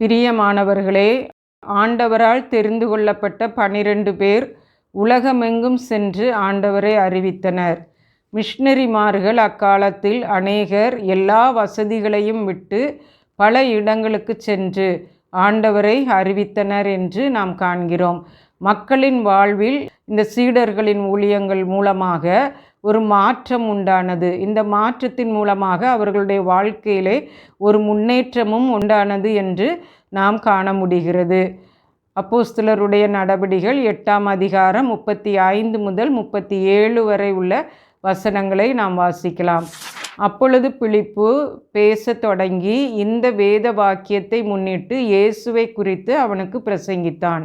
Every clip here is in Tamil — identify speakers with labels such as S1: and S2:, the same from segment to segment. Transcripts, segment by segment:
S1: பிரியமானவர்களே ஆண்டவரால் தெரிந்து கொள்ளப்பட்ட பனிரெண்டு பேர் உலகமெங்கும் சென்று ஆண்டவரை அறிவித்தனர். மிஷினரிமார்கள் அக்காலத்தில் அநேகர் எல்லா வசதிகளையும் விட்டு பல இடங்களுக்கு சென்று ஆண்டவரை அறிவித்தனர் என்று நாம் காண்கிறோம். மக்களின் வாழ்வில் இந்த சீடர்களின் ஊழியங்கள் மூலமாக ஒரு மாற்றம் உண்டானது. இந்த மாற்றத்தின் மூலமாக அவர்களுடைய வாழ்க்கையிலே ஒரு முன்னேற்றமும் உண்டானது என்று நாம் காண முடிகிறது. அப்போஸ்தலருடைய நடபடிகள் எட்டாம் அதிகாரம் முப்பத்தி ஐந்து முதல் முப்பத்தி ஏழு வரை உள்ள வசனங்களை நாம் வாசிக்கலாம். அப்பொழுது பிழிப்பு பேசத் தொடங்கி இந்த வேத வாக்கியத்தை முன்னிட்டு இயேசுவை குறித்து அவனுக்கு பிரசங்கித்தான்.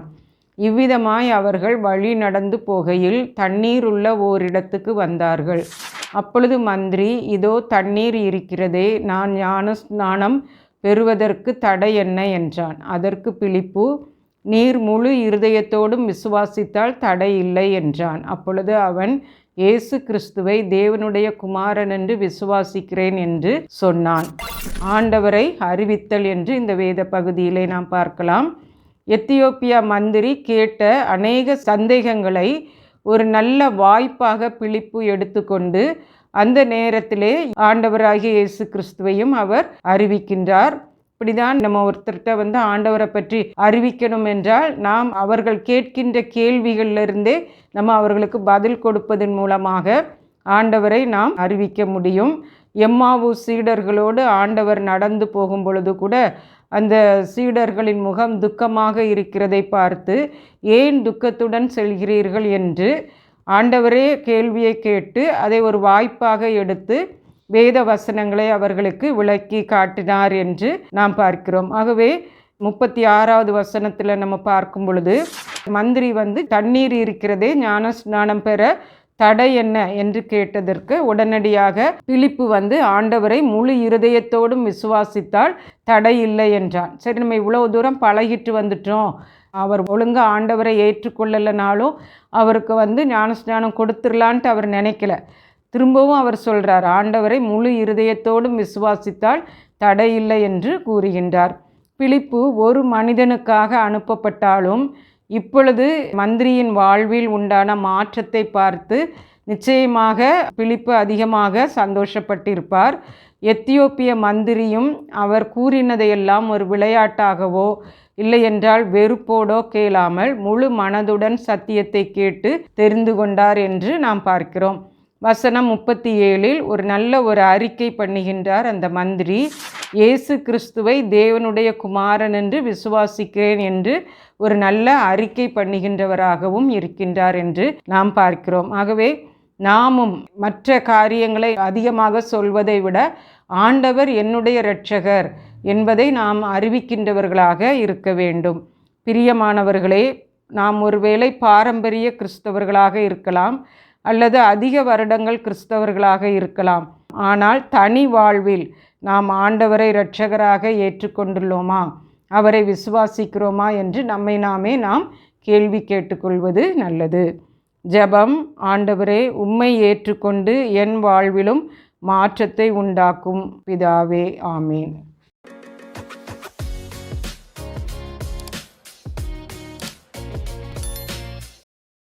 S1: இவ்விதமாய் அவர்கள் வழி நடந்து போகையில் தண்ணீர் உள்ள ஓரிடத்துக்கு வந்தார்கள். அப்பொழுது மந்திரி இதோ தண்ணீர் இருக்கிறதே நான் ஞான ஸ்நானம் பெறுவதற்கு தடை என்ன? என்றான். அதற்கு பிலிப்பு நீர் முழு இருதயத்தோடும் விசுவாசித்தால் தடை இல்லை என்றான். அப்பொழுது அவன் இயேசு கிறிஸ்துவை தேவனுடைய குமாரன் என்று விசுவாசிக்கிறேன் என்று சொன்னான். ஆண்டவரை அறிவித்தல் என்று இந்த வேத பகுதியிலே நாம் பார்க்கலாம். எத்தியோப்பியா மந்திரி கேட்ட அநேக சந்தேகங்களை ஒரு நல்ல வாய்ப்பாக பிழிப்பு எடுத்துக்கொண்டு அந்த நேரத்திலே ஆண்டவராகிய இயேசு கிறிஸ்துவையும் அவர் அறிவிக்கின்றார். இப்படிதான் நம்ம ஒருத்தர்கிட்ட வந்து ஆண்டவரை பற்றி அறிவிக்கணும் என்றால் நாம் அவர்கள் கேட்கின்ற கேள்விகளிலிருந்தே நம்ம அவர்களுக்கு பதில் கொடுப்பதன் மூலமாக ஆண்டவரை நாம் அறிவிக்க முடியும். எம்மாவு சீடர்களோடு ஆண்டவர் நடந்து போகும் பொழுது கூட அந்த சீடர்களின் முகம் துக்கமாக இருக்கிறதை பார்த்து ஏன் துக்கத்துடன் செல்கிறீர்கள்? என்று ஆண்டவரே கேள்வியை கேட்டு அதை ஒரு வாய்ப்பாக எடுத்து வேத வசனங்களை அவர்களுக்கு விளக்கி காட்டினார் என்று நாம் பார்க்கிறோம். ஆகவே முப்பத்தி ஆறாவது வசனத்தில் நம்ம பார்க்கும் பொழுது மந்திரி வந்து தண்ணீர் இருக்கிறதே ஞான ஸ்நானம் பெற தடை என்ன என்று கேட்டதற்கு உடனடியாக பிலிப்பு வந்து ஆண்டவரை முழு இருதயத்தோடும் விசுவாசித்தால் தடை இல்லை என்றான். சரி நம்ம இவ்வளோ தூரம் பழகிட்டு வந்துட்டோம். அவர் ஒழுங்காக ஆண்டவரை ஏற்றுக்கொள்ளலைனாலும் அவருக்கு வந்து ஞானஸ்நானம் கொடுத்துடலான்ட்டு அவர் நினைக்கல. திரும்பவும் அவர் சொல்கிறார் ஆண்டவரை முழு இருதயத்தோடும் விசுவாசித்தால் தடையில்லை என்று கூறுகின்றார். பிலிப்பு ஒரு மனிதனுக்காக அனுப்பப்பட்டாலும் இப்பொழுது மந்திரியின் வாழ்வில் உண்டான மாற்றத்தை பார்த்து நிச்சயமாக பிலிப்பு அதிகமாக சந்தோஷப்பட்டிருப்பார். எத்தியோப்பிய மந்திரியும் அவர் கூறினதையெல்லாம் ஒரு விளையாட்டாகவோ இல்லையென்றால் வெறுப்போடோ கேளாமல் முழு மனதுடன் சத்தியத்தை கேட்டு தெரிந்து கொண்டார் என்று நாம் பார்க்கிறோம். வசனம் முப்பத்தி ஏழில் ஒரு நல்ல ஒரு அறிக்கை பண்ணுகின்றார் அந்த மந்திரி. இயேசு கிறிஸ்துவை தேவனுடைய குமாரன் என்று விசுவாசிக்கிறேன் என்று ஒரு நல்ல அறிக்கை பண்ணுகின்றவராகவும் இருக்கின்றார் என்று நாம் பார்க்கிறோம். ஆகவே நாமும் மற்ற காரியங்களை அதிகமாக சொல்வதை விட ஆண்டவர் என்னுடைய இரட்சகர் என்பதை நாம் அறிவிக்கின்றவர்களாக இருக்க வேண்டும். பிரியமானவர்களே நாம் ஒருவேளை பாரம்பரிய கிறிஸ்தவர்களாக இருக்கலாம் அல்லது அதிக வருடங்கள் கிறிஸ்தவர்களாக இருக்கலாம். ஆனால் தனி வாழ்வில் நாம் ஆண்டவரை இரட்சகராக ஏற்றுக்கொண்டுள்ளோமா? அவரை விசுவாசிக்கிறோமா என்று நம்மை நாமே நாம் கேள்வி கேட்டுக்கொள்வது நல்லது. ஜெபம் ஆண்டவரே உம்மை ஏற்றுக்கொண்டு என் வாழ்விலும் மாற்றத்தை உண்டாக்கும் பிதாவே. ஆமேன்.